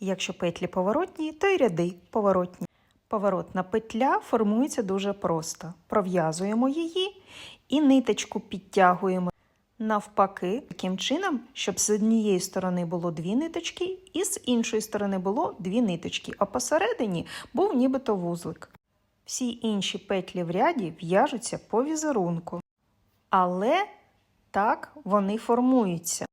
Якщо петлі поворотні, то й ряди поворотні. Поворотна петля формується дуже просто. Пров'язуємо її і ниточку підтягуємо навпаки, таким чином, щоб з однієї сторони було дві ниточки, і з іншої сторони було дві ниточки, а посередині був нібито вузлик. Всі інші петлі в ряді в'яжуться по візерунку. Але так вони формуються.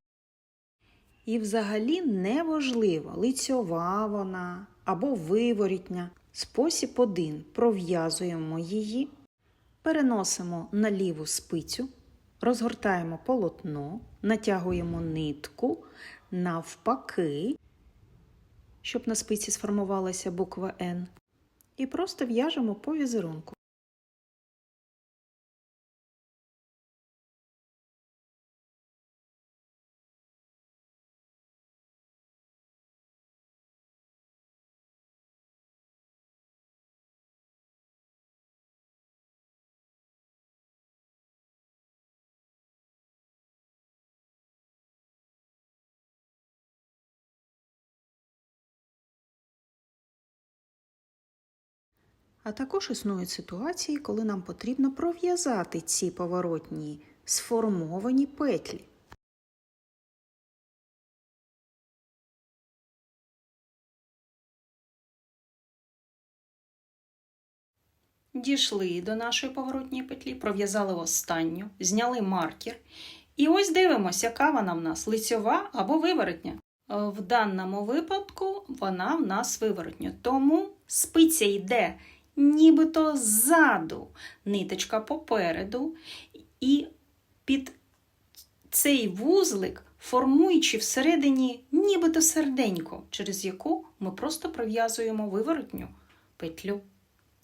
І взагалі неважливо, лицьова вона або виворітня. Спосіб один. Пров'язуємо її, переносимо на ліву спицю, розгортаємо полотно, натягуємо нитку навпаки, щоб на спиці сформувалася буква Н, і просто в'яжемо по візерунку. А також існують ситуації, коли нам потрібно пров'язати ці поворотні сформовані петлі. Дійшли до нашої поворотньої петлі, пров'язали останню, зняли маркер. І ось дивимося, яка вона в нас лицьова або виворотня. Е, В даному випадку вона в нас виворотня. Тому спиця йде нібито ззаду, ниточка попереду, і під цей вузлик, формуючи всередині нібито серденько, через яку ми просто пров'язуємо виворотню петлю.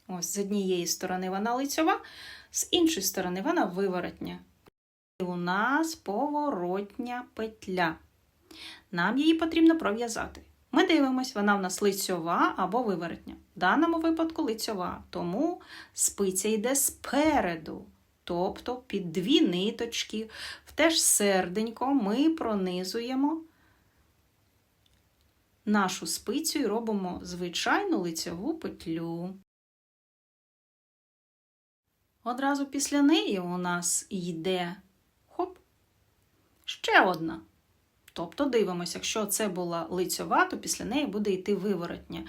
Ось з однієї сторони вона лицьова, з іншої сторони вона виворотня. І у нас поворотня петля. Нам її потрібно пров'язати. Ми дивимося, вона в нас лицьова або виворотня. В даному випадку лицьова, тому спиця йде спереду, тобто під дві ниточки. В те ж серденько ми пронизуємо нашу спицю і робимо звичайну лицьову петлю. Одразу після неї у нас йде хоп, ще одна. Тобто дивимося, якщо це була лицьова, то після неї буде йти виворотня.